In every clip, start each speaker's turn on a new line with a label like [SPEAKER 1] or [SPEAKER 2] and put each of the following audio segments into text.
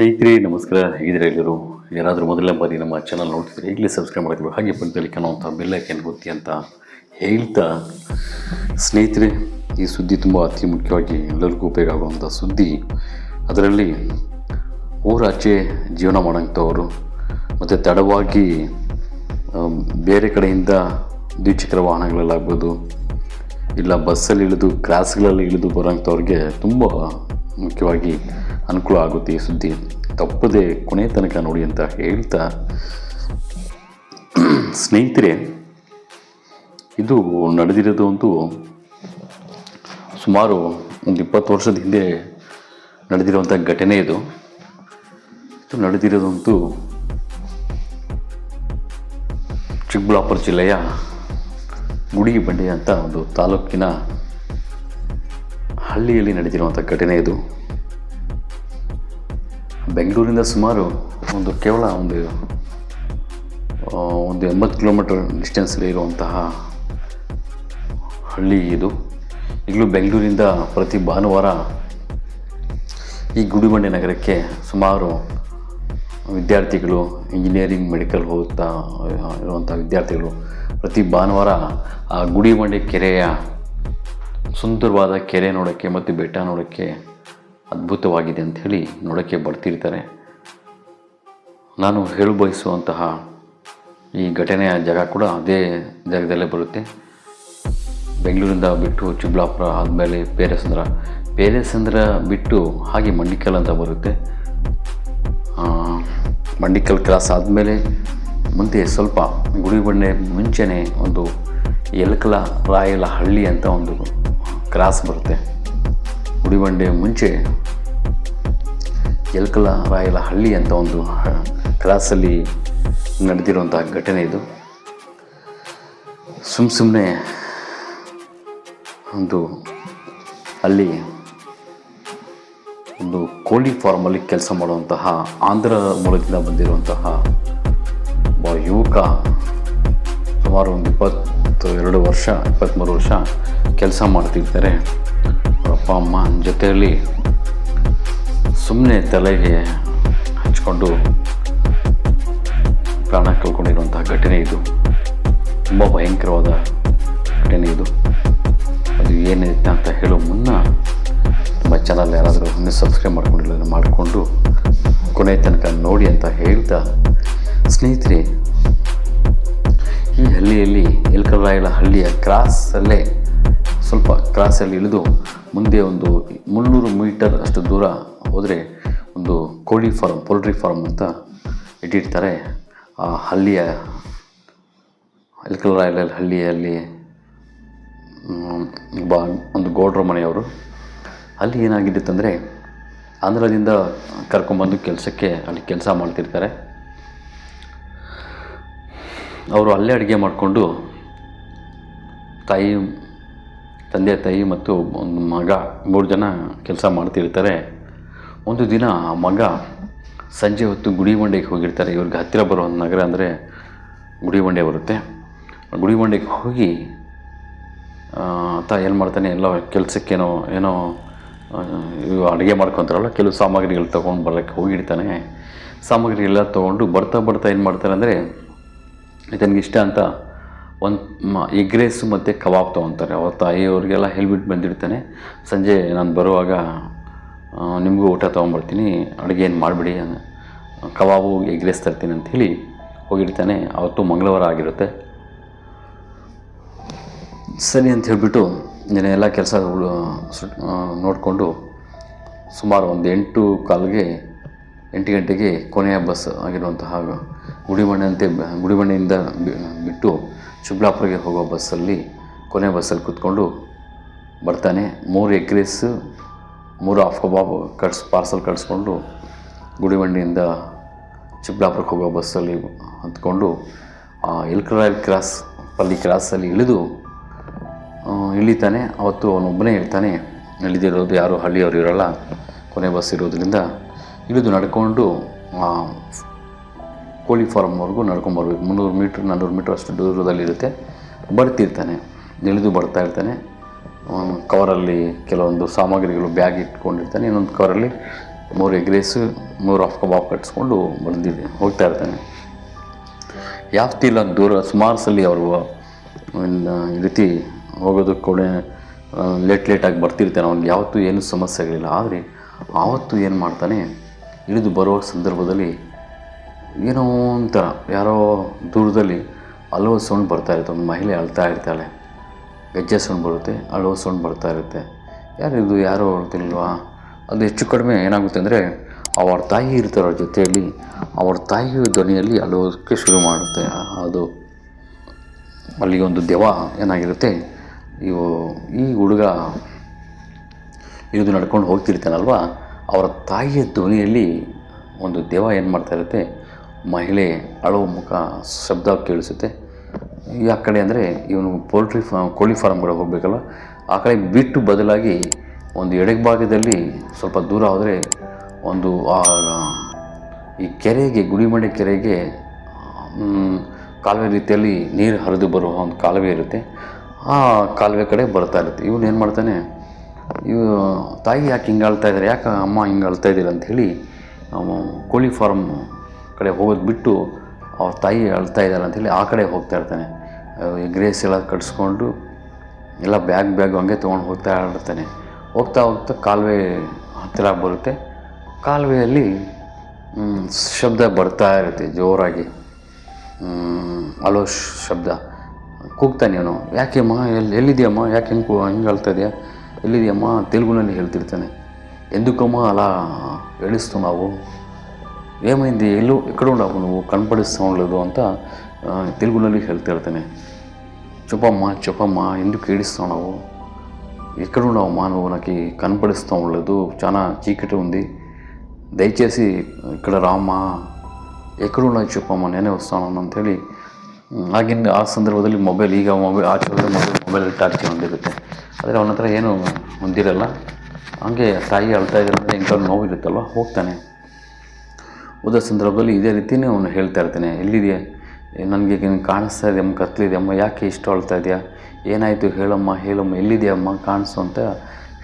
[SPEAKER 1] ಸ್ನೇಹಿತರೆ, ನಮಸ್ಕಾರ. ಹೇಗಿದ್ದೀರಾ ಎಲ್ಲರೂ? ಯಾರಾದರೂ ಮೊದಲನೇ ಬಾರಿ ನಮ್ಮ ಚಾನಲ್ ನೋಡ್ತಿದ್ರೆ ಈಗಲೇ ಸಬ್ಸ್ಕ್ರೈಬ್ ಮಾಡಬೇಕು ಹಾಗೆ ಪಕ್ಕದಲ್ಲಿ ಕಾಣುವಂಥ ಬೆಲ್ಲೈಕನ್ ಗೊತ್ತಿ ಅಂತ ಹೇಳ್ತಾ ಸ್ನೇಹಿತರೆ, ಈ ಸುದ್ದಿ ತುಂಬ ಅತಿ ಮುಖ್ಯವಾಗಿ ಎಲ್ಲರಿಗೂ ಉಪಯೋಗ ಆಗುವಂಥ ಸುದ್ದಿ. ಅದರಲ್ಲಿ ಊರಾಚೆ ಜೀವನ ಮಾಡೋಂಥವ್ರು ಮತ್ತು ತಡವಾಗಿ ಬೇರೆ ಕಡೆಯಿಂದ ದ್ವಿಚಕ್ರ ವಾಹನಗಳಲ್ಲಾಗ್ಬೋದು, ಇಲ್ಲ ಬಸ್ಸಲ್ಲಿ ಇಳಿದು ಕ್ರಾಸ್ಗಳಲ್ಲಿ ಇಳಿದು ಬರೋಂಥವ್ರಿಗೆ ತುಂಬ ಮುಖ್ಯವಾಗಿ ಅನುಕೂಲ ಆಗುತ್ತೆ ಈ ಸುದ್ದಿ. ತಪ್ಪದೆ ಕೊನೆ ತನಕ ನೋಡಿ ಅಂತ ಹೇಳ್ತಾ ಸ್ನೇಹಿತರೆ, ಇದು ನಡೆದಿರೋದು ಅಂತೂ ಸುಮಾರು ಒಂದು ಇಪ್ಪತ್ತು ವರ್ಷದ ಹಿಂದೆ ನಡೆದಿರುವಂಥ ಘಟನೆ ಇದು. ಇದು ನಡೆದಿರೋದಂತೂ ಚಿಕ್ಕಬಳ್ಳಾಪುರ ಜಿಲ್ಲೆಯ ಗುಡಿಬಂಡೆ ಅಂತ ಒಂದು ತಾಲೂಕಿನ ಹಳ್ಳಿಯಲ್ಲಿ ನಡೆದಿರುವಂಥ ಘಟನೆ ಇದು. ಬೆಂಗಳೂರಿಂದ ಸುಮಾರು ಒಂದು ಕೇವಲ ಒಂದು ಒಂದು ಎಂಬತ್ತು ಕಿಲೋಮೀಟರ್ ಡಿಸ್ಟೆನ್ಸಲ್ಲಿ ಇರುವಂತಹ ಹಳ್ಳಿ ಇದು. ಈಗಲೂ ಬೆಂಗಳೂರಿಂದ ಪ್ರತಿ ಭಾನುವಾರ ಈ ಗುಡಿಬಂಡೆ ನಗರಕ್ಕೆ ಸುಮಾರು ವಿದ್ಯಾರ್ಥಿಗಳು ಇಂಜಿನಿಯರಿಂಗ್ ಮೆಡಿಕಲ್ ಹೋಗ್ತಾ ಇರುವಂಥ ವಿದ್ಯಾರ್ಥಿಗಳು ಪ್ರತಿ ಭಾನುವಾರ ಆ ಗುಡಿಬಂಡೆ ಕೆರೆಯ ಸುಂದರವಾದ ಕೆರೆ ನೋಡೋಕ್ಕೆ ಮತ್ತು ಬೆಟ್ಟ ನೋಡೋಕ್ಕೆ ಅದ್ಭುತವಾಗಿದೆ ಅಂಥೇಳಿ ನೋಡೋಕ್ಕೆ ಬರ್ತಿರ್ತಾರೆ. ನಾನು ಹೇಳು ಬಯಸುವಂತಹ ಈ ಘಟನೆಯ ಜಾಗ ಕೂಡ ಅದೇ ಜಾಗದಲ್ಲೇ ಬರುತ್ತೆ. ಬೆಂಗಳೂರಿಂದ ಬಿಟ್ಟು ಚಿಬ್ಲಾಪುರ ಆದಮೇಲೆ ಪೇರೆಸಂದ್ರ. ಪೇರೆಸಂದ್ರ ಬಿಟ್ಟು ಹಾಗೆ ಮಂಡಿಕಲ್ ಅಂತ ಬರುತ್ತೆ. ಮಂಡಿಕಲ್ ಕ್ರಾಸ್ ಆದಮೇಲೆ ಮುಂದೆ ಸ್ವಲ್ಪ ಗುಡಿಬಂಡೆ ಮುಂಚೆನೇ ಒಂದು ಎಲ್ಕಲ ರಾಯಲ ಹಳ್ಳಿ ಅಂತ ಒಂದು ಕ್ರಾಸ್ ಬರುತ್ತೆ. ಗುಡಿಬಂಡೆ ಮುಂಚೆ ಎಲ್ಕಲ ರಾಯಲ ಹಳ್ಳಿ ಅಂತ ಒಂದು ಕ್ಲಾಸಲ್ಲಿ ನಡೆದಿರುವಂಥ ಘಟನೆ ಇದು. ಸುಮ್ಮ ಸುಮ್ಮನೆ ಒಂದು ಅಲ್ಲಿ ಒಂದು ಕೋಳಿ ಫಾರ್ಮಲ್ಲಿ ಕೆಲಸ ಮಾಡುವಂತಹ ಆಂಧ್ರ ಮೂಲದಿಂದ ಬಂದಿರುವಂತಹ ಒಬ್ಬ ಯುವಕ ಸುಮಾರು ಒಂದು ಇಪ್ಪತ್ತು, ಎರಡು ವರ್ಷ ಇಪ್ಪತ್ತ್ಮೂರು ವರ್ಷ ಕೆಲಸ ಮಾಡ್ತಿದ್ದಾರೆ. ಅವರ ಅಪ್ಪ, ಅಮ್ಮ ಜೊತೆಯಲ್ಲಿ ಸುಮ್ಮನೆ ತಲೆಗೆ ಹಚ್ಕೊಂಡು ಪ್ರಾಣ ಕಳ್ಕೊಂಡಿರುವಂತಹ ಘಟನೆ ಇದು. ತುಂಬ ಭಯಂಕರವಾದ ಘಟನೆ ಇದು. ಅದು ಏನಿರುತ್ತೆ ಅಂತ ಹೇಳೋ ಮುನ್ನ ನಮ್ಮ ಚಾನಲ್ ಯಾರಾದರೂ ಇನ್ನೂ ಸಬ್ಸ್ಕ್ರೈಬ್ ಮಾಡ್ಕೊಂಡಿಲ್ಲ ಮಾಡಿಕೊಂಡು ಕೊನೆ ತನಕ ನೋಡಿ ಅಂತ ಹೇಳ್ತಾ ಸ್ನೇಹಿತರೆ, ಈ ಹಳ್ಳಿಯಲ್ಲಿ ಎಲ್ಕರಾಯಲ ಹಳ್ಳಿಯ ಕ್ರಾಸಲ್ಲೇ ಸ್ವಲ್ಪ ಕ್ರಾಸಲ್ಲಿ ಇಳಿದು ಮುಂದೆ ಒಂದು ಮುನ್ನೂರು ಮೀಟರ್ ಅಷ್ಟು ದೂರ ಹೋದರೆ ಒಂದು ಕೋಳಿ ಫಾರ್ಮ್, ಪೋಲ್ಟ್ರಿ ಫಾರ್ಮ್ ಅಂತ ಇಟ್ಟಿರ್ತಾರೆ. ಆ ಹಳ್ಳಿಯ ಎಲ್ಕರಾಯಲ ಹಳ್ಳಿಯಲ್ಲಿ ಬಾ ಒಂದು ಗೌಡ್ರ ಮನೆಯವರು. ಅಲ್ಲಿ ಏನಾಗಿದೆ ಅಂದರೆ ಆಂಧ್ರದಿಂದ ಕರ್ಕೊಂಬಂದು ಕೆಲಸಕ್ಕೆ ಅಲ್ಲಿ ಕೆಲಸ ಮಾಡ್ತಿರ್ತಾರೆ. ಅವರು ಅಲ್ಲೇ ಅಡುಗೆ ಮಾಡಿಕೊಂಡು ತಾಯಿ, ತಂದೆ ತಾಯಿ ಮತ್ತು ಒಂದು ಮಗ ಮೂರು ಜನ ಕೆಲಸ ಮಾಡ್ತಿರ್ತಾರೆ. ಒಂದು ದಿನ ಮಗ ಸಂಜೆ ಹೊತ್ತು ಗುಡಿಬಂಡೆಗೆ ಹೋಗಿರ್ತಾರೆ. ಇವ್ರಿಗೆ ಹತ್ತಿರ ಬರೋ ಒಂದು ನಗರ ಅಂದರೆ ಗುಡಿಬಂಡೆ ಬರುತ್ತೆ. ಗುಡಿಬಂಡೆಗೆ ಹೋಗಿ ಆತ ಏನು ಮಾಡ್ತಾನೆ, ಎಲ್ಲ ಕೆಲಸಕ್ಕೇನೋ, ಏನೋ ಅಡುಗೆ ಮಾಡ್ಕೊತಾರಲ್ಲ, ಕೆಲವು ಸಾಮಗ್ರಿಗಳು ತೊಗೊಂಡು ಬರೋಕ್ಕೆ ಹೋಗಿರ್ತಾನೆ ಸಾಮಗ್ರಿ ಎಲ್ಲ ತೊಗೊಂಡು ಬರ್ತಾ ಬರ್ತಾ ಏನು ಮಾಡ್ತಾರೆ ಅಂದರೆ ಇಷ್ಟ ಅಂತ ಒಂದು ಎಗ್ ರೈಸು ಮತ್ತು ಕಬಾಬ್ ತೊಗೊತಾರೆ. ಅವ್ರ ತಾಯಿಯವ್ರಿಗೆಲ್ಲ ಹೇಳ್ಬಿಟ್ಟು ಬಂದಿರ್ತಾನೆ ಸಂಜೆ ನಾನು ಬರುವಾಗ ನಿಮಗೂ ಊಟ ತೊಗೊಂಬರ್ತೀನಿ, ಅಡುಗೆ ಏನು ಮಾಡಿಬಿಡಿ ಕಬಾಬು ಎಗ್ ರೈಸ್ ತರ್ತೀನಿ ಹೇಳಿ ಹೋಗಿರ್ತಾನೆ. ಅವತ್ತು ಮಂಗಳವಾರ ಆಗಿರುತ್ತೆ. ಸರಿ ಅಂತ ಹೇಳಿಬಿಟ್ಟು ನಾನು ಎಲ್ಲ ಕೆಲಸ ನೋಡಿಕೊಂಡು ಸುಮಾರು ಒಂದು ಎಂಟು ಕಾಲಿಗೆ ಎಂಟು ಗಂಟೆಗೆ ಕೊನೆಯ ಬಸ್ ಆಗಿರುವಂತಹ ಗುಡಿಬಂಡೆಯಿಂದ ಬಿ- ಬಿಟ್ಟು ಚಿಕ್ಕಬಳ್ಳಾಪುರಕ್ಕೆ ಹೋಗೋ ಬಸ್ಸಲ್ಲಿ ಕೊನೆಯ ಬಸ್ಸಲ್ಲಿ ಕೂತ್ಕೊಂಡು ಬರ್ತಾನೆ. ಮೂರು ಎಗ್ ಮೂರು ಆಫ್ ಕಬಾಬ್ ಕಟ್ಸ್ ಪಾರ್ಸಲ್ ಕಟ್ಸ್ಕೊಂಡು ಗುಡಿಬಂಡಿಯಿಂದ ಚಿಕ್ಕಬಳ್ಳಾಪುರಕ್ಕೆ ಹೋಗೋ ಬಸ್ಸಲ್ಲಿ ಹತ್ಕೊಂಡು ಎಲ್ಕರಾಯಲ್ ಕ್ರಾಸ್ ಪಲ್ಲಿ ಕ್ರಾಸಲ್ಲಿ ಇಳಿದು ಇಳಿತಾನೆ. ಅವತ್ತು ಅವನೊಬ್ಬನೇ ಇರ್ತಾನೆ. ಇಳಿದಿರೋದು ಯಾರು? ಹಳ್ಳಿಯವರು ಇರೋಲ್ಲ. ಕೊನೆ ಬಸ್ ಇರೋದ್ರಿಂದ ಇಳಿದು ನಡ್ಕೊಂಡು ಕೋಳಿ ಫಾರ್ಮ್ವರೆಗೂ ನಡ್ಕೊಂಬರ್ಬೇಕು ಮುನ್ನೂರು ಮೀಟ್ರ್ ನಾನ್ನೂರು ಮೀಟ್ರ್ ಅಷ್ಟು ದೂರದಲ್ಲಿರುತ್ತೆ. ಬರ್ತಿರ್ತಾನೆ. ಇಳಿದು ಬರ್ತಾ ಇರ್ತಾನೆ. ಕವರಲ್ಲಿ ಕೆಲವೊಂದು ಸಾಮಗ್ರಿಗಳು ಬ್ಯಾಗ್ ಇಟ್ಕೊಂಡಿರ್ತಾನೆ, ಇನ್ನೊಂದು ಕವರಲ್ಲಿ ಮೂರು ಎಗ್ ರೈಸು, ಮೂರು ಹಾಫ್ ಕಬಾಬ್ ಕಟ್ಸ್ಕೊಂಡು ಬಂದಿದ್ದೆ ಹೋಗ್ತಾ ಇರ್ತಾನೆ. ಯಾವ ಇಲ್ಲ ದೂರ, ಸುಮಾರು ಸಲ ಅವರು ಈ ರೀತಿ ಹೋಗೋದಕ್ಕೆ ಕೂಡ ಲೇಟ್ ಲೇಟಾಗಿ ಬರ್ತಿರ್ತಾನೆ. ಅವ್ನಿಗೆ ಯಾವತ್ತೂ ಏನೂ ಸಮಸ್ಯೆಗಳಿಲ್ಲ. ಆದರೆ ಆವತ್ತು ಏನು ಮಾಡ್ತಾನೆ, ಇಳಿದು ಬರುವ ಸಂದರ್ಭದಲ್ಲಿ ಏನೋ ಒಂಥರ, ಯಾರೋ ದೂರದಲ್ಲಿ ಅಲೋ ಸೌಂಡ್ ಬರ್ತಾ ಒಂದು ಮಹಿಳೆ ಅಳ್ತಾ ಇರ್ತಾಳೆ. ಗೆಜ್ಜೆ ಸೌಂಡ್ ಬರುತ್ತೆ ಅಳೋ ಸೌಂಡ್ ಬರ್ತಾ ಇರುತ್ತೆ. ಯಾರಿದು ಯಾರೋ ಹೇಳ್ತಿಲ್ವಾ ಅದು ಹೆಚ್ಚು ಕಡಿಮೆ ಏನಾಗುತ್ತೆ ಅಂದರೆ, ಅವರ ತಾಯಿ ಇರ್ತಾರ ಜೊತೆಯಲ್ಲಿ, ಅವ್ರ ತಾಯಿಯ ಧ್ವನಿಯಲ್ಲಿ ಅಳೋದಕ್ಕೆ ಶುರು ಮಾಡುತ್ತೆ. ಅದು ಅಲ್ಲಿ ಒಂದು ದೆವ ಏನಾಗಿರುತ್ತೆ, ಇವು ಈ ಹುಡುಗ ಇದು ನಡ್ಕೊಂಡು ಹೋಗ್ತಿರ್ತಾನಲ್ವ, ಅವರ ತಾಯಿಯ ಧ್ವನಿಯಲ್ಲಿ ಒಂದು ದೆವ ಏನು ಮಾಡ್ತಾ ಇರುತ್ತೆ, ಮಹಿಳೆ ಅಳುವ ಮುಖ ಶಬ್ದ ಕೇಳಿಸುತ್ತೆ. ಯಾವ ಕಡೆ ಅಂದರೆ ಇವನು ಪೋಲ್ಟ್ರಿ ಫಾರ್ಮ್ ಕೋಳಿ ಫಾರ್ಮ್ ಕಡೆ ಹೋಗಬೇಕಲ್ಲ, ಆ ಕಡೆ ಬಿಟ್ಟು ಬದಲಾಗಿ ಒಂದು ಎಡಭಾಗದಲ್ಲಿ ಸ್ವಲ್ಪ ದೂರ ಹೋದರೆ ಒಂದು ಆ, ಈ ಕೆರೆಗೆ, ಗುಡಿಮಂಡೆ ಕೆರೆಗೆ ಕಾಲುವೆ ರೀತಿಯಲ್ಲಿ ನೀರು ಹರಿದು ಬರುವ ಒಂದು ಕಾಲುವೆ ಇರುತ್ತೆ. ಆ ಕಾಲುವೆ ಕಡೆ ಬರ್ತಾ ಇರುತ್ತೆ. ಇವನು ಏನು ಮಾಡ್ತಾನೆ, ಇವು ತಾಯಿ ಯಾಕೆ ಹಿಂಗೆ ಅಳ್ತಾ ಇದ್ದಾರೆ ಯಾಕೆ ಅಮ್ಮ ಹಿಂಗೆ ಅಳ್ತಾ ಇದ್ದೀರ ಅಂಥೇಳಿ ಕೋಳಿ ಫಾರ್ಮ್ ಕಡೆ ಹೋಗೋದು ಬಿಟ್ಟು ಅವ್ರ ತಾಯಿ ಅಳ್ತಾ ಇದ್ದಾರೆ ಅಂಥೇಳಿ ಆ ಕಡೆ ಹೋಗ್ತಾ ಇರ್ತಾನೆ. ಎಗ್ ರೇಸ್ ಎಲ್ಲ ಕಟ್ಸ್ಕೊಂಡು ಎಲ್ಲ ಬ್ಯಾಗ್ ಬ್ಯಾಗ್ ಹಂಗೆ ತೊಗೊಂಡು ಹೋಗ್ತಾ ಇರ್ತಾನೆ. ಹೋಗ್ತಾ ಹೋಗ್ತಾ ಕಾಲುವೆ ಹತ್ತಿರ ಬರುತ್ತೆ. ಕಾಲುವೆಯಲ್ಲಿ ಶಬ್ದ ಬರ್ತಾ ಇರುತ್ತೆ ಜೋರಾಗಿ. ಅಲೋ ಶಬ್ದ. ಕೂಗ್ತಾನೆ ಅವನು. ಯಾಕೆಮ್ಮ ಎಲ್ಲಿ, ಎಲ್ಲಿದೆಯಮ್ಮ? ಯಾಕೆ ಹೆಂಗೆ ಕೂ ಅಳ್ತಾ ಇದೆಯಾ? ಎಲ್ಲಿದೆಯಮ್ಮ? ತೆಲುಗುನಲ್ಲಿ ಹೇಳ್ತಿರ್ತಾನೆ. ఎందుకమ్మా అలా ನಾವು. ಏಮೈಂದಿ ಎಲ್ಲೂ ఎక్కడ ఉండవు నువ్వు ಕಣ್ಪಡಿಸ್ತಾ ఉండలేదు ಅಂತ ತೆಲುಗುನಲ್ಲಿ వెళ్తాడుతానే చెప్పమ్మా చెప్పమ్మా ఎందుకు ఏడుస్తున్నావు ఎక్కడ ఉండవమ్మా నువ్వు నాకు కనపడిస్తూ ఉండలేదు చాలా చీకటి ఉంది దయచేసి ఇక్కడ రామ్మా ఎక్కడున్నావు చెప్పమ్మా నేనే వస్తాను ಅಂಥೇಳಿ ಹ್ಮ್, ಆಗಿನ ಆ ಸಂದರ್ಭದಲ್ಲಿ ಮೊಬೈಲ್ ಈಗ ಮೊಬೈಲ್ ಆಚೆ ಹೋದರೆ ಮೊಬೈಲ್ ಮೊಬೈಲ್ ಟಾರ್ಚ್ ಹೊಂದಿರುತ್ತೆ ಆದರೆ ಅವನ ಹತ್ರ ಏನು ಹೊಂದಿರಲ್ಲ ಹಂಗೆ ತಾಯಿ ಅಳ್ತಾ ಇದ್ದಾರೆ ಅಂದರೆ ಹೆಂಗೆ ನೋವಿರುತ್ತಲ್ವ ಹೋಗ್ತಾನೆ ಹೋದ ಸಂದರ್ಭದಲ್ಲಿ ಇದೇ ರೀತಿಯೇ ಅವನು ಹೇಳ್ತಾ ಇರ್ತಾನೆ ಎಲ್ಲಿದೆಯಾ ನನಗೆ ಕಾಣಿಸ್ತಾ ಇದೆ ಅಮ್ಮ ಕತ್ಲಿದೆ ಅಮ್ಮ, ಯಾಕೆ ಇಷ್ಟು ಅಳ್ತಾ ಇದೆಯಾ? ಏನಾಯಿತು ಹೇಳಮ್ಮ ಹೇಳಮ್ಮ ಎಲ್ಲಿದೆಯಮ್ಮ ಕಾಣಿಸು ಅಂತ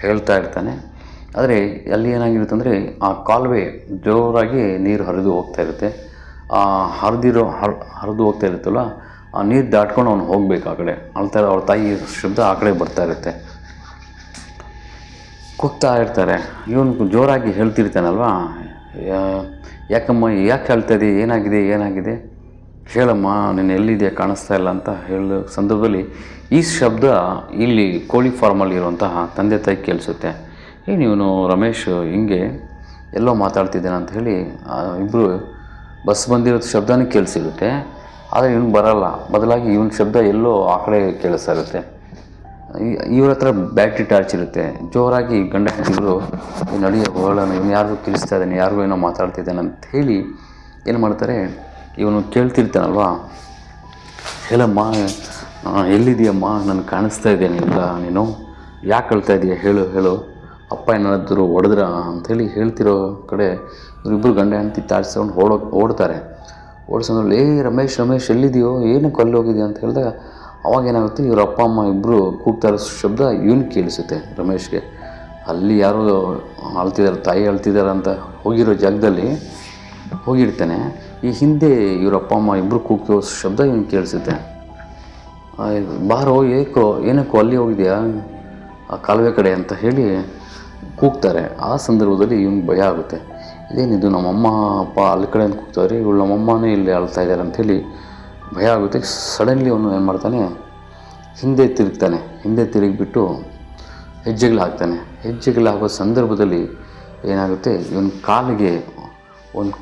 [SPEAKER 1] ಹೇಳ್ತಾ ಇರ್ತಾನೆ. ಆದರೆ ಅಲ್ಲಿ ಏನಾಗಿರುತ್ತೆ ಅಂದರೆ ಆ ಕಾಲುವೆ ಜೋರಾಗಿ ನೀರು ಹರಿದು ಹೋಗ್ತಾ ಇರುತ್ತೆ. ಆ ಹರಿದಿರೋ, ಹರ್, ಹರಿದು ಹೋಗ್ತಾ ಇರುತ್ತಲ್ಲ, ಆ ನೀರು ದಾಟ್ಕೊಂಡು ಅವ್ನು ಹೋಗ್ಬೇಕು ಆ ಕಡೆ. ಅಳ್ತಾ ಅವ್ರ ತಾಯಿ ಶಬ್ದ ಆ ಕಡೆ ಬರ್ತಾ ಇರುತ್ತೆ. ಕುಗ್ತಾ ಇರ್ತಾರೆ. ಇವನು ಜೋರಾಗಿ ಹೇಳ್ತಿರ್ತಾನಲ್ವಾ? ಯಾಕಮ್ಮ, ಯಾಕೆ ಹೇಳ್ತಾ ಇದೆ ಏನಾಗಿದೆ ಏನಾಗಿದೆ? ಹೇಳಮ್ಮ, ನೀನು ಎಲ್ಲಿದೆಯಾ, ಕಾಣಿಸ್ತಾ ಇಲ್ಲ ಅಂತ ಹೇಳೋ ಸಂದರ್ಭದಲ್ಲಿ ಈ ಶಬ್ದ ಇಲ್ಲಿ ಕೋಳಿ ಫಾರ್ಮಲ್ಲಿರುವಂತಹ ತಂದೆ ತಾಯಿ ಕೇಳಿಸುತ್ತೆ. ಏನು ಇವನು ರಮೇಶ್, ಹಿಂಗೆ ಎಲ್ಲೋ ಮಾತಾಡ್ತಿದ್ದಾನೆ ಅಂತ ಹೇಳಿ ಇಬ್ಬರು ಬಸ್ ಬಂದಿರೋ ಶಬ್ದನೇ ಕೇಳಿಸಿರುತ್ತೆ. ಆದರೆ ಇವನು ಬರಲ್ಲ. ಬದಲಾಗಿ ಇವನ ಶಬ್ದ ಎಲ್ಲೋ ಆ ಕಡೆ ಕೇಳಿಸ್ತಾ ಇರುತ್ತೆ. ಇವ್ರ ಹತ್ರ ಬ್ಯಾಟ್ರಿ ಟಾರ್ಚ್ ಇರುತ್ತೆ. ಜೋರಾಗಿ ಗಂಡ ಇವರು ನಡೆಯೋ ಹೋಗೋಣ ಇವನು ಯಾರಿಗೂ ತಿಳಿಸ್ತಾ ಇದ್ದಾನೆ, ಯಾರಿಗೂ ಏನೋ ಮಾತಾಡ್ತಿದ್ದಾನೆ ಅಂತ ಹೇಳಿ ಏನು ಮಾಡ್ತಾರೆ ಇವನು ಕೇಳ್ತಿರ್ತಾನಲ್ವಾ? ಹೇಳಮ್ಮ ಎಲ್ಲಿದೆಯಮ್ಮ ನಾನು ಕಾಣಿಸ್ತಾ ಇದ್ದೇನೆ ಇಲ್ಲ ನೀನು ಯಾಕೆ ಹೇಳ್ತಾ ಇದೀಯ? ಹೇಳು ಹೇಳು. ಅಪ್ಪ ಏನಾದ್ರು ಹೊಡೆದ್ರ? ಅಂಥೇಳಿ ಹೇಳ್ತಿರೋ ಕಡೆ ಇವರಿಬ್ಬರು ಗಂಡ ಹೆಂಡತಿ ತಾಡ್ಸ್ಕೊಂಡು ಓಡೋ, ಓಡ್ತಾರೆ. ಓಡಿಸೋದ್ರಲ್ಲಿ ಏ ರಮೇಶ್ ರಮೇಶ್ ಎಲ್ಲಿದೆಯೋ ಏನು ಕಲ್ಲೋಗಿದೆಯೋ ಹೋಗಿದೆಯಾ? ಅಂತ ಹೇಳಿದಾಗ ಅವಾಗ ಏನಾಗುತ್ತೆ? ಇವ್ರ ಅಪ್ಪ, ಅಮ್ಮ ಇಬ್ಬರು ಕೂಗ್ತಾ ಇರೋ ಶಬ್ದ ಇವನು ಕೇಳಿಸುತ್ತೆ ರಮೇಶ್ಗೆ. ಅಲ್ಲಿ ಯಾರೋ ಅಳ್ತಿದ್ದಾರೆ ತಾಯಿ ಅಳ್ತಿದ್ದಾರೆ ಅಂತ ಹೋಗಿರೋ ಜಾಗದಲ್ಲಿ ಹೋಗಿರ್ತಾನೆ. ಈ ಹಿಂದೆ ಇವ್ರ ಅಪ್ಪ ಅಮ್ಮ ಇಬ್ಬರು ಕೂಗ್ತಿರೋ ಶಬ್ದ ಇವನು ಕೇಳಿಸುತ್ತೆ? ಬಾರೋ, ಏಕೋ, ಏನಕ್ಕೋ ಅಲ್ಲಿ ಹೋಗಿದೆಯಾ? ಆ ಕಾಲುವೆ ಕಡೆ ಅಂತ ಹೇಳಿ ಕೂಗ್ತಾರೆ. ಆ ಸಂದರ್ಭದಲ್ಲಿ ಇವ್ನಿಗೆ ಭಯ ಆಗುತ್ತೆ. ಇದೇನಿದು, ನಮ್ಮಮ್ಮ, ಅಪ್ಪ ಅಲ್ಲಿ ಕಡೆ ಅಂತ ಕೂಗ್ತಾರೆ. ಇವಳು ನಮ್ಮಮ್ಮನೇ ಇಲ್ಲಿ ಅಳ್ತಾ ಇದ್ದಾರೆ ಅಂಥೇಳಿ ಭಯ ಆಗುತ್ತೆ. ಸಡನ್ಲಿ ಅವನು ಏನು ಮಾಡ್ತಾನೆ? ಹಿಂದೆ ತಿರುಗ್ತಾನೆ. ಹಿಂದೆ ತಿರುಗಿಬಿಟ್ಟು ಹೆಜ್ಜೆಗಳು ಹಾಕ್ತಾನೆ. ಹೆಜ್ಜೆಗಳು ಸಂದರ್ಭದಲ್ಲಿ ಏನಾಗುತ್ತೆ? ಇವನ ಕಾಲಿಗೆ ಒಂದು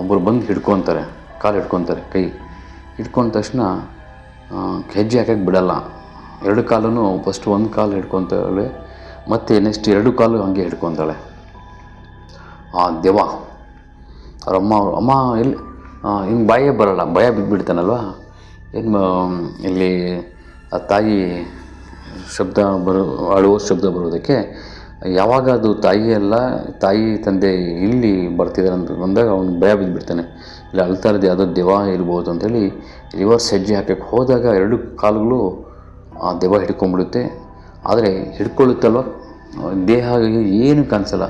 [SPEAKER 1] ಒಬ್ಬರು ಬಂದು ಹಿಡ್ಕೊತಾರೆ, ಕಾಲು ಹಿಡ್ಕೊತಾರೆ, ಕೈ. ಹಿಡ್ಕೊಂಡ ತಕ್ಷಣ ಹೆಜ್ಜೆ ಹಾಕಕ್ಕೆ ಬಿಡಲ್ಲ. ಎರಡು ಕಾಲೂ ಫಸ್ಟ್ ಒಂದು ಕಾಲು ಹಿಡ್ಕೊತಾಳೆ, ಮತ್ತು ನೆಕ್ಸ್ಟ್ ಎರಡು ಕಾಲು ಹಂಗೆ ಹಿಡ್ಕೊತಾಳೆ. ಆ ದೆವ್ವ. ಅವ್ರ, ಅಮ್ಮ ಅವ್ರ ಅಮ್ಮ ಎಲ್ಲಿ ಹಿಂಗೆ ಬಾಯೇ ಬರಲ್ಲ, ಭಯ ಬಿದ್ದುಬಿಡ್ತಾನಲ್ವ ಏನು ಇಲ್ಲಿ ಆ ತಾಯಿ ಶಬ್ದ ಬರೋ ಅಳುವ ಶಬ್ದ ಬರೋದಕ್ಕೆ ಯಾವಾಗ ಅದು ತಾಯಿ ಅಲ್ಲ ತಾಯಿ ತಂದೆ ಇಲ್ಲಿ ಬರ್ತಿದ್ದಾರೆ ಅಂತ ಬಂದಾಗ ಅವನು ಭಯ ಬಿದ್ದುಬಿಡ್ತಾನೆ ಇಲ್ಲಿ, ಅಳ್ತಾ ಇರೋದು ಯಾವುದೋ ದೆವ್ವ ಇರ್ಬೋದು ಅಂತೇಳಿ ರಿವರ್ಸ್ ಹೆಜ್ಜೆ ಹಾಕಕ್ಕೆ ಹೋದಾಗ ಎರಡು ಕಾಲುಗಳು ಆ ದೆವ್ವ ಹಿಡ್ಕೊಂಡ್ಬಿಡುತ್ತೆ. ಆದರೆ ಹಿಡ್ಕೊಳ್ಳುತ್ತಲ್ವ? ದೇಹ ಏನು ಕಾಣಿಸಲ್ಲ.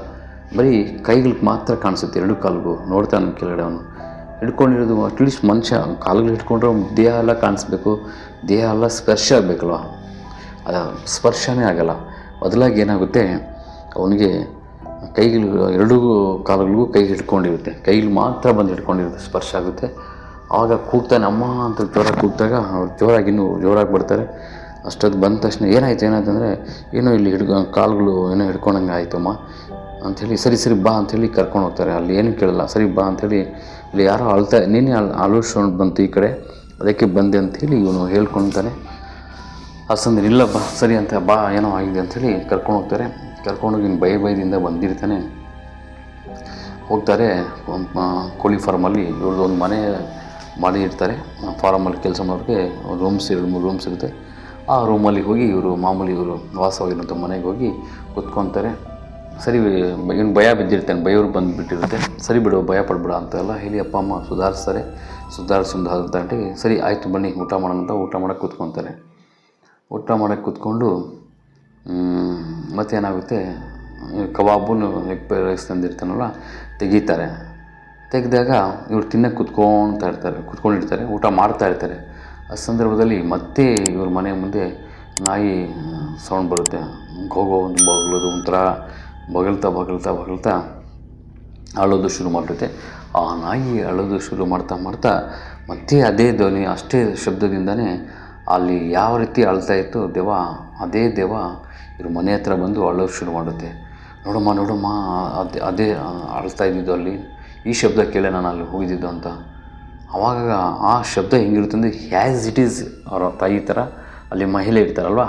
[SPEAKER 1] ಬರೀ ಕೈಗಳಿಗೆ ಮಾತ್ರ ಕಾಣಿಸುತ್ತೆ ಎರಡು ಕಾಲುಗಳು. ನೋಡ್ತಾನೆ ಕೆಳಗಡೆ ಅವನು. ಹಿಡ್ಕೊಂಡಿರೋದು ಅಟ್ಲೀಸ್ಟ್ ಮನುಷ್ಯ ಕಾಲುಗಳು ಹಿಡ್ಕೊಂಡ್ರೆ ದೇಹ ಎಲ್ಲ ಕಾಣಿಸ್ಬೇಕು. ದೇಹ ಎಲ್ಲ ಸ್ಪರ್ಶ ಆಗಬೇಕಲ್ವ? ಅದು ಸ್ಪರ್ಶನೇ ಆಗಲ್ಲ. ಬದಲಾಗಿ ಏನಾಗುತ್ತೆ? ಅವನಿಗೆ ಕೈಗಳು, ಎರಡೂ ಕಾಲುಗಳಿಗೂ ಕೈ ಹಿಡ್ಕೊಂಡಿರುತ್ತೆ. ಕೈಲಿ ಮಾತ್ರ ಬಂದು ಹಿಡ್ಕೊಂಡಿರುತ್ತೆ, ಸ್ಪರ್ಶ ಆಗುತ್ತೆ. ಆವಾಗ ಕೂಗ್ತಾನೆ, ಅಮ್ಮ ಅಂತ ಜೋರಾಗಿ ಕೂಗ್ದಾಗ ಅವ್ರು ಜೋರಾಗಿ ಇನ್ನೂ ಜೋರಾಗಿ ಬರ್ತಾರೆ. ಅಷ್ಟೊತ್ತು ಬಂದ ತಕ್ಷಣ ಏನಾಯ್ತು ಏನಾಯ್ತು ಅಂದರೆ, ಏನೋ ಇಲ್ಲಿ ಹಿಡ್ಕೊ, ಕಾಲುಗಳು ಏನೋ ಹಿಡ್ಕೊಂಡಂಗೆ ಆಯಿತಮ್ಮ ಅಂಥೇಳಿ, ಸರಿ ಸರಿ ಬಾ ಅಂಥೇಳಿ ಕರ್ಕೊಂಡು ಹೋಗ್ತಾರೆ. ಅಲ್ಲಿ ಏನು ಕೇಳಲ್ಲ, ಸರಿ ಬಾ ಅಂಥೇಳಿ ಇಲ್ಲಿ ಯಾರೋ ಅಳ್ತಾ ನೀನೇ ಅಲ್ಲಿ ಆಲೋಚಿಸ್ಕೊಂಡು ಬಂತು ಈ ಕಡೆ. ಅದಕ್ಕೆ ಬಂದೆ ಅಂಥೇಳಿ ಇವನು ಹೇಳ್ಕೊಳ್ತಾನೆ. ಅಸಂದ್ರೆ ಇಲ್ಲ ಬಾ, ಸರಿ ಅಂತ, ಬಾ, ಏನೋ ಆಗಿದೆ ಅಂಥೇಳಿ ಕರ್ಕೊಂಡು ಹೋಗ್ತಾರೆ. ಕರ್ಕೊಂಡೋಗಿ ಇನ್ನು ಭಯ ಭಯದಿಂದ ಬಂದಿರ್ತಾನೆ. ಹೋಗ್ತಾರೆ ಕೋಳಿ ಫಾರ್ಮಲ್ಲಿ ಇವ್ರದ್ದು ಒಂದು ಮನೆ ಮಾಡಿ ಇರ್ತಾರೆ ಫಾರಮಲ್ಲಿ ಕೆಲಸ ಮಾಡೋರಿಗೆ ರೂಮ್ಸ್ ಎರಡು ಮೂರು ರೂಮ್ಸ್ ಇರುತ್ತೆ. ಆ ರೂಮಲ್ಲಿ ಹೋಗಿ ಇವರು ಮಾಮೂಲಿ ಇವರು ವಾಸವಾಗಿರೋಂಥ ಮನೆಗೆ ಹೋಗಿ ಕುತ್ಕೊತಾರೆ. ಸರಿ, ಇವನು ಭಯ ಬಿದ್ದಿರ್ತಾನೆ ಭಯವ್ರು ಬಂದುಬಿಟ್ಟಿರುತ್ತೆ. ಸರಿ ಬಿಡು, ಭಯ ಪಡ್ಬೇಡ ಅಂತೆಲ್ಲ ಹೇಳಿ ಅಪ್ಪ, ಅಮ್ಮ ಸುಧಾರಿಸ್ತಾರೆ. ಸುಧಾರಿಸೊಂದು ಹತ್ತು ಗಂಟೆಗೆ ಸರಿ, ಆಯಿತು ಬನ್ನಿ, ಊಟ ಮಾಡೋಣ ಅಂತ ಊಟ ಮಾಡೋಕ್ಕೆ ಕೂತ್ಕೊತಾರೆ. ಊಟ ಮಾಡೋಕ್ಕೆ ಕೂತ್ಕೊಂಡು ಮತ್ತೇನಾಗುತ್ತೆ? ಕಬಾಬನ್ನು ಎಗ್ ರೈಸ್ ತಂದಿರ್ತಾನಲ್ಲ, ತೆಗಿತಾರೆ. ತೆಗೆದಾಗ ಇವ್ರು ತಿನ್ನಕ್ಕೆ ಕುತ್ಕೊಳ್ತಾ ಇರ್ತಾರೆ ಕುತ್ಕೊಂಡಿರ್ತಾರೆ ಊಟ ಮಾಡ್ತಾ ಇರ್ತಾರೆ. ಆ ಸಂದರ್ಭದಲ್ಲಿ ಮತ್ತೆ ಇವ್ರ ಮನೆ ಮುಂದೆ ನಾಯಿ ಸೌಂಡ್ ಬರುತ್ತೆ. ಹೋಗೋ ಒಂದು ಬಗಲೋದು ಒಂಥರ ಬಗಲ್ತಾ ಬಗಲ್ತಾ ಬಗಲ್ತಾ ಅಳೋದು ಶುರು ಮಾಡಿರುತ್ತೆ ಆ ನಾಯಿ ಅಳೋದು ಶುರು ಮಾಡ್ತಾ ಮಾಡ್ತಾ ಮತ್ತೆ ಅದೇ ಧ್ವನಿ, ಅಷ್ಟೇ ಶಬ್ದದಿಂದನೇ ಅಲ್ಲಿ ಯಾವ ರೀತಿ ಅಳ್ತಾ ಇತ್ತು ದೆವ್ವ ಅದೇ ದೆವ್ವ ಇವ್ರ ಮನೆ ಹತ್ರ ಬಂದು ಅಳೋಕೆ ಶುರು ಮಾಡುತ್ತೆ. ನೋಡಮ್ಮ ನೋಡಮ್ಮ, ಅದೇ ಅದೇ ಅಳ್ತಾ ಇದ್ದಿದ್ದು ಅಲ್ಲಿ. ಈ ಶಬ್ದ ಕೇಳೇ ನಾನು ಅಲ್ಲಿ ಹೋಗಿದ್ದಿದ್ದು ಅಂತ. ಆವಾಗ ಆ ಶಬ್ದ ಹೆಂಗಿರುತ್ತೆ ಅಂದರೆ ಹ್ಯಾಸ್ ಇಟ್ ಈಸ್ ಅವರ ತಾಯಿ ಥರ ಅಲ್ಲಿ ಮಹಿಳೆ ಇರ್ತಾರಲ್ವ?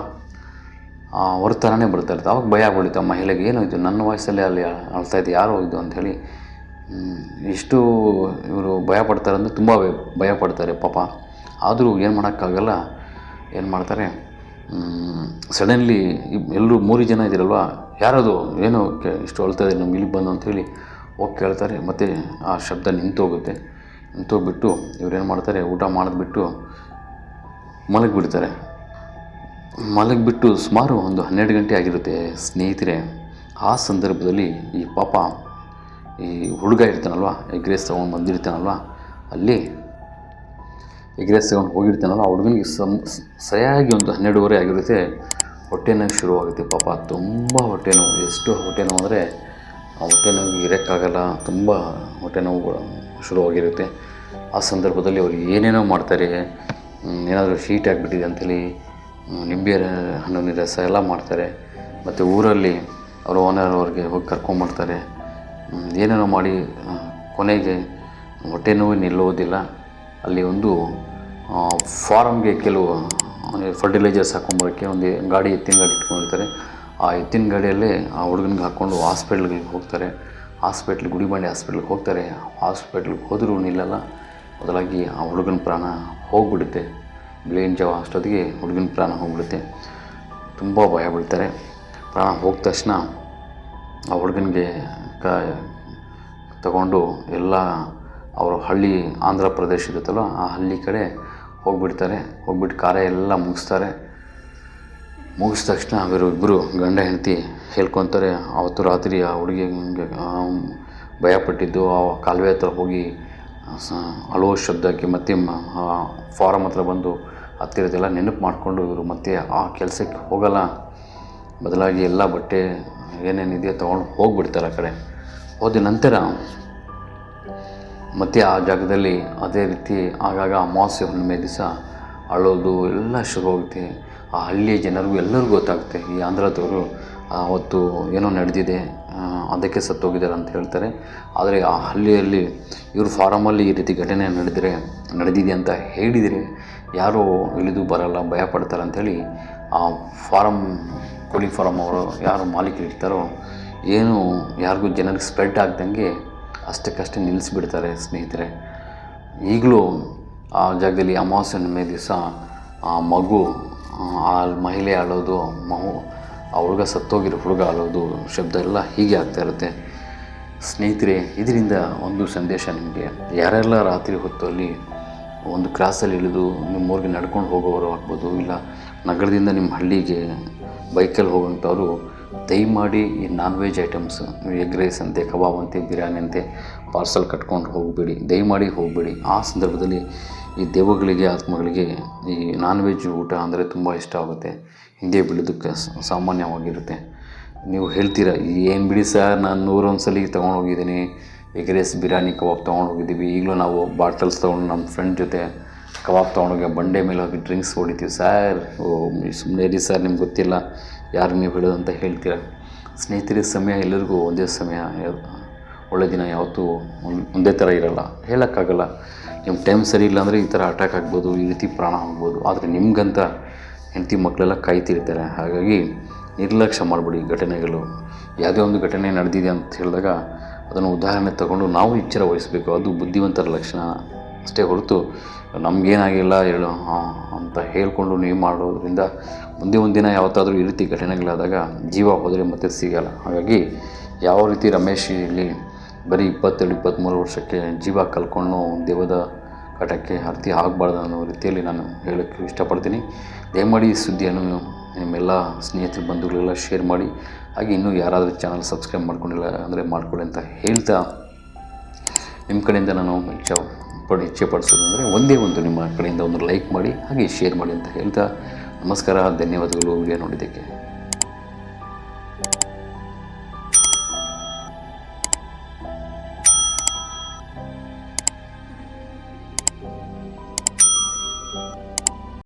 [SPEAKER 1] ಅವ್ರ ಥರನೇ ಬರ್ತಾ ಇರುತ್ತೆ. ಅವಾಗ ಭಯ ಆಗ್ಬಿಡುತ್ತೆ ಆ ಮಹಿಳೆಗೆ, ಏನೋ ಇದು ನನ್ನ ವಯಸ್ಸಲ್ಲೇ ಅಲ್ಲಿ ಅಳ್ತಾ ಯಾರು ಇದು? ಅಂಥೇಳಿ ಎಷ್ಟು ಇವರು ಭಯ ಪಡ್ತಾರೆ ಅಂದರೆ ತುಂಬ ಭಯ ಪಡ್ತಾರೆ ಪಾಪ. ಆದರೂ ಏನು ಮಾಡೋಕ್ಕಾಗಲ್ಲ. ಏನು ಮಾಡ್ತಾರೆ? ಸಡನ್ಲಿ ಎಲ್ಲರೂ ಮೂರು ಜನ ಇದ್ದೀರಲ್ವ? ಯಾರದು ಏನೋ ಇಷ್ಟು ಅಳ್ತಾ ಇದೆ ನಮ್ಗೆ ಇಲ್ಲಿಗೆ ಬಂದು ಅಂಥೇಳಿ ಹೋಗಿ ಕೇಳ್ತಾರೆ. ಮತ್ತು ಆ ಶಬ್ದ ನಿಂತೋಗುತ್ತೆ. ನಿಂತೋಗ್ಬಿಟ್ಟು ಇವ್ರೇನು ಮಾಡ್ತಾರೆ, ಊಟ ಮಾಡಿದ್ಬಿಟ್ಟು ಮಲಗಿಬಿಡ್ತಾರೆ. ಮಲಗಿಬಿಟ್ಟು ಸುಮಾರು ಒಂದು ಹನ್ನೆರಡು ಗಂಟೆ ಆಗಿರುತ್ತೆ ಸ್ನೇಹಿತರೆ. ಆ ಸಂದರ್ಭದಲ್ಲಿ ಈ ಪಾಪ ಈ ಹುಡುಗ ಇರ್ತಾನಲ್ವ, ಎಗ್ ರೈಸ್ ತೊಗೊಂಡು ಬಂದಿರ್ತಾನಲ್ವ, ಅಲ್ಲಿ ಎಗ್ ರೈಸ್ ತಗೊಂಡು ಹೋಗಿರ್ತಾನಲ್ವ ಆ ಹುಡುಗನಿಗೆ ಸಮ್ ಸರಿಯಾಗಿ ಒಂದು ಹನ್ನೆರಡುವರೆ ಆಗಿರುತ್ತೆ. ಹೊಟ್ಟೆ ನೋವು ಶುರುವಾಗುತ್ತೆ ಪಾಪ. ತುಂಬ ಹೊಟ್ಟೆ ನೋವು ಎಷ್ಟು ಹೊಟ್ಟೆ ನೋವು ಅಂದರೆ ಆ ಹೊಟ್ಟೆ ನೋವು ಇರೋಕ್ಕಾಗಲ್ಲ. ತುಂಬ ಹೊಟ್ಟೆ ನೋವು ಶುರುವಾಗಿರುತ್ತೆ. ಆ ಸಂದರ್ಭದಲ್ಲಿ ಅವ್ರು ಏನೇನೋ ಮಾಡ್ತಾರೆ. ಏನಾದರೂ ಶೀಟ್ ಆಗಿಬಿಟ್ಟಿದೆ ಅಂತೇಳಿ ನಿಂಬೆ ಹಣ್ಣಿನ ರಸ ಎಲ್ಲ ಮಾಡ್ತಾರೆ. ಮತ್ತು ಊರಲ್ಲಿ ಅವ್ರ ಓನರ್ ಅವ್ರಿಗೆ ಹೋಗಿ ಕರ್ಕೊಂಬರ್ತಾರೆ ಏನೇನೋ ಮಾಡಿ ಕೊನೆಗೆ ಹೊಟ್ಟೆ ನೋವು ನಿಲ್ಲುವುದಿಲ್ಲ ಅಲ್ಲಿ ಒಂದು ಫಾರಮ್ಗೆ ಕೆಲವು ಫರ್ಟಿಲೈಜರ್ಸ್ ಹಾಕೊಂಬರೋಕ್ಕೆ ಒಂದು ಗಾಡಿ ಎತ್ತಿನ ಗಾಡಿ ಇಟ್ಕೊಂಡಿರ್ತಾರೆ. ಆ ಎತ್ತಿನ ಗಾಡಿಯಲ್ಲೇ ಆ ಹುಡುಗನಿಗೆ ಹಾಕ್ಕೊಂಡು ಹಾಸ್ಪಿಟ್ಲ್ಗೆ ಹೋಗ್ತಾರೆ. ಹಾಸ್ಪಿಟ್ಲ್ ಗುಡಿಬಂಡೆ ಹಾಸ್ಪಿಟ್ಲ್ಗೆ ಹೋಗ್ತಾರೆ. ಹಾಸ್ಪಿಟ್ಲ್ಗೆ ಹೋದರೂ ನಿಲ್ಲಲ್ಲ. ಬದಲಾಗಿ ಆ ಹುಡುಗನ ಪ್ರಾಣ ಹೋಗ್ಬಿಡುತ್ತೆ. ಬ್ಲೇನ್ ಜಾವ ಅಷ್ಟೊತ್ತಿಗೆ ಹುಡುಗನ ಪ್ರಾಣ ಹೋಗ್ಬಿಡುತ್ತೆ. ತುಂಬ ಭಯ ಬೀಳ್ತಾರೆ. ಪ್ರಾಣ ಹೋದ ತಕ್ಷಣ ಆ ಹುಡುಗನಿಗೆ ಕ, ತಗೊಂಡು ಎಲ್ಲ, ಅವರು ಹಳ್ಳಿ ಆಂಧ್ರ ಪ್ರದೇಶ ಇರುತ್ತಲ್ಲ, ಆ ಹಳ್ಳಿ ಕಡೆ ಹೋಗ್ಬಿಡ್ತಾರೆ. ಹೋಗ್ಬಿಟ್ಟು ಕಾರ್ಯ ಎಲ್ಲ ಮುಗಿಸ್ತಾರೆ. ಮುಗಿಸಿದ ತಕ್ಷಣ ಅವರು ಇಬ್ಬರು ಗಂಡ ಹೆಂಡತಿ ಹೇಳ್ಕೊತಾರೆ, ಅವತ್ತು ರಾತ್ರಿ ಆ ಹುಡುಗಿ ಹಿಂಗೆ ಭಯಪಟ್ಟಿದ್ದು, ಆ ಕಾಲುವೆ ಹತ್ರ ಹೋಗಿ ಅಳುವ ಶಬ್ದಕ್ಕೆ ಮತ್ತೆ ಫಾರಮ್ ಹತ್ರ ಬಂದು ಹತ್ತಿರದೆಲ್ಲ ನೆನಪು ಮಾಡಿಕೊಂಡು ಇವರು ಮತ್ತೆ ಆ ಕೆಲಸಕ್ಕೆ ಹೋಗಲ್ಲ. ಬದಲಾಗಿ ಎಲ್ಲ ಬಟ್ಟೆ ಏನೇನಿದೆಯೋ ತೊಗೊಂಡು ಹೋಗ್ಬಿಡ್ತಾರೆ ಆ ಕಡೆ. ಹೋದ ನಂತರ ಮತ್ತು ಆ ಜಾಗದಲ್ಲಿ ಅದೇ ರೀತಿ ಆಗಾಗ ಅಮಾವಾಸ್ಯೆ ಹುಣ್ಣಿಮೆ ದಿವಸ ಅಳೋದು ಎಲ್ಲ ಶುರು ಹೋಗುತ್ತೆ ಆ ಹಳ್ಳಿಯ ಜನರಿಗೂ ಎಲ್ಲರಿಗೂ ಗೊತ್ತಾಗುತ್ತೆ. ಈ ಆಂಧ್ರದವರು ಅವತ್ತು ಏನೋ ನಡೆದಿದೆ ಅದಕ್ಕೆ ಸತ್ತೋಗಿದ್ದಾರೆ ಅಂತ ಹೇಳ್ತಾರೆ. ಆದರೆ ಆ ಹಳ್ಳಿಯಲ್ಲಿ ಇವರು ಫಾರಮಲ್ಲಿ ಈ ರೀತಿ ಘಟನೆ ನಡೆದರೆ ನಡೆದಿದೆ ಅಂತ ಹೇಳಿದರೆ ಯಾರೂ ಇಳಿದು ಬರಲ್ಲ, ಭಯ ಪಡ್ತಾರೆ ಅಂಥೇಳಿ ಆ ಫಾರಮ್ ಕೋಳಿ ಫಾರಮ್ ಅವರು ಯಾರು ಮಾಲೀಕರು ಇರ್ತಾರೋ, ಏನು ಯಾರಿಗೂ ಜನರಿಗೆ ಸ್ಪ್ರೆಡ್ ಆಗ್ದಂಗೆ ಅಷ್ಟಕ್ಕಷ್ಟೇ ನಿಲ್ಲಿಸಿಬಿಡ್ತಾರೆ ಸ್ನೇಹಿತರೆ. ಈಗಲೂ ಆ ಜಾಗದಲ್ಲಿ ಅಮಾವಾಸ್ಯ ಹುಣ್ಣಿಮೆ ದಿವಸ ಆ ಮಗು ಆ, ಮಹಿಳೆ ಆಳೋದು ಮಗು ಆ ಹುಡುಗ ಸತ್ತೋಗಿರೋ ಹುಡುಗ ಆಳೋದು ಶಬ್ದ ಎಲ್ಲ ಹೀಗೆ ಆಗ್ತಾ ಇರುತ್ತೆ. ಸ್ನೇಹಿತರೆ ಇದರಿಂದ ಒಂದು ಸಂದೇಶ ನಿಮಗೆ. ಯಾರೆಲ್ಲ ರಾತ್ರಿ ಹೊತ್ತಲ್ಲಿ ಒಂದು ಕ್ರಾಸಲ್ಲಿ ಇಳಿದು ನಿಮ್ಮೂರಿಗೆ ನಡ್ಕೊಂಡು ಹೋಗೋರು ಆಗ್ಬೋದು ಇಲ್ಲ ನಗರದಿಂದ ನಿಮ್ಮ ಹಳ್ಳಿಗೆ ಬೈಕಲ್ಲಿ ಹೋಗೋಂಥವ್ರು ದಯಮಾಡಿ ಈ non veg items egg rice ಅಂತೆ, ಕಬಾಬ್ ಅಂತೆ, ಬಿರಿಯಾನಿ ಅಂತೆ ಪಾರ್ಸಲ್ ಕಟ್ಕೊಂಡು ಹೋಗಬೇಡಿ. ದಯಮಾಡಿ ಹೋಗಬೇಡಿ. ಆ ಸಂದರ್ಭದಲ್ಲಿ ಈ ದೇವಗಳಿಗೆ ಆತ್ಮಗಳಿಗೆ ಈ ನಾನ್ ವೆಜ್ ಊಟ ಅಂದರೆ ತುಂಬ ಇಷ್ಟ ಆಗುತ್ತೆ. ಹಿಂದೆ ಬಿಡೋದಕ್ಕೆ ಸಾಮಾನ್ಯವಾಗಿರುತ್ತೆ. ನೀವು ಹೇಳ್ತೀರಾ, ಏನು ಬಿಡಿ ಸರ್, ನಾನು ನೂರೊಂದು ಸಲ ತೊಗೊಂಡು ಹೋಗಿದ್ದೀನಿ ಎಗ್ ರೈಸ್ ಬಿರಿಯಾನಿ, ಕಬಾಬ್ ತೊಗೊಂಡು ಹೋಗಿದ್ದೀವಿ ಈಗಲೂ ನಾವು ಬಾಟಲ್ಸ್ ತೊಗೊಂಡು ನಮ್ಮ ಫ್ರೆಂಡ್ ಜೊತೆ ಕಬಾಬ್ ತೊಗೊಂಡೋಗಿ ಬಂಡೆ ಮೇಲೆ ಹೋಗಿ ಡ್ರಿಂಕ್ಸ್ ಹೊಡಿತೀವಿ. ಸರ್, ಓ ಸುಮ್ಮನೆ ಇರಿ ಸರ್, ನಿಮ್ಗೆ ಗೊತ್ತಿಲ್ಲ. ಯಾರು ನೀವು ಹೇಳೋದು ಅಂತ ಹೇಳ್ತೀರ? ಸ್ನೇಹಿತರಿಗೆ ಸಮಯ ಎಲ್ಲರಿಗೂ ಒಂದೇ ಸಮಯ ಒಳ್ಳೆ ದಿನ ಯಾವತ್ತೂ ಒಂದೇ ಥರ ಇರಲ್ಲ. ಹೇಳೋಕ್ಕಾಗಲ್ಲ. ನಿಮ್ಮ ಟೈಮ್ ಸರಿ ಇಲ್ಲ ಅಂದರೆ ಈ ಥರ ಅಟ್ಯಾಕ್ ಆಗ್ಬೋದು, ಈ ರೀತಿ ಪ್ರಾಣ ಹೋಗ್ಬೋದು ಆದರೆ ನಿಮ್ಗಂತ ಹೆಂಡತಿ ಮಕ್ಕಳೆಲ್ಲ ಕಾಯ್ತಿರ್ತಾರೆ. ಹಾಗಾಗಿ ನಿರ್ಲಕ್ಷ್ಯ ಮಾಡಬೇಡಿ ಘಟನೆಗಳು. ಯಾವುದೇ ಒಂದು ಘಟನೆ ನಡೆದಿದೆ ಅಂತ ಹೇಳಿದಾಗ ಅದನ್ನು ಉದಾಹರಣೆ ತಗೊಂಡು ನಾವು ಎಚ್ಚರ ವಹಿಸಬೇಕು. ಅದು ಬುದ್ಧಿವಂತರ ಲಕ್ಷಣ ಅಷ್ಟೇ ಹೊರತು ನಮಗೇನಾಗಿಲ್ಲ ಹೇಳು. ಅಂತ ಹೇಳಿಕೊಂಡು ನೀವು ಮಾಡೋದ್ರಿಂದ ಮುಂದೆ ಒಂದಿನ ಯಾವತ್ತಾದರೂ ಈ ರೀತಿ ಘಟನೆಗಳಾದಾಗ ಜೀವ ಹೋದರೆ ಮತ್ತೆ ಸಿಗಲ್ಲ. ಹಾಗಾಗಿ ಯಾವ ರೀತಿ ರಮೇಶ್ ಇಲ್ಲಿ ಬರೀ ಇಪ್ಪತ್ತೆರಡು, ಇಪ್ಪತ್ತ್ಮೂರು ವರ್ಷಕ್ಕೆ ಜೀವ ಕಲ್ಕೊಂಡು ದೇವದ ಕಟಕ್ಕೆ ಹರ್ತಿ ಆಗಬಾರ್ದು ಅನ್ನೋ ರೀತಿಯಲ್ಲಿ ನಾನು ಹೇಳೋಕ್ಕೆ ಇಷ್ಟಪಡ್ತೀನಿ. ದಯಮಾಡಿ ಈ ಸುದ್ದಿಯನ್ನು ನಿಮ್ಮೆಲ್ಲ ಸ್ನೇಹಿತರು, ಬಂಧುಗಳೆಲ್ಲ ಶೇರ್ ಮಾಡಿ. ಹಾಗೆ ಇನ್ನೂ ಯಾರಾದರೂ ಚಾನಲ್ ಸಬ್ಸ್ಕ್ರೈಬ್ ಮಾಡ್ಕೊಂಡಿಲ್ಲ ಅಂದರೆ ಮಾಡ್ಕೊಳ್ಳಿ ಅಂತ ಹೇಳ್ತಾ ನಿಮ್ಮ ಕಡೆಯಿಂದ ನಾನು ಇಚ್ಛೆ ಪಡಿ ಇಚ್ಛೆ ಪಡಿಸೋದಂದರೆ ಒಂದೇ ಒಂದು ನಿಮ್ಮ ಕಡೆಯಿಂದ ಒಂದು ಲೈಕ್ ಮಾಡಿ, ಹಾಗೆ ಶೇರ್ ಮಾಡಿ ಅಂತ ಹೇಳ್ತಾ ನಮಸ್ಕಾರ, ಧನ್ಯವಾದಗಳು. ವಿಡಿಯೋ ನೋಡಿದ್ದಕ್ಕೆ.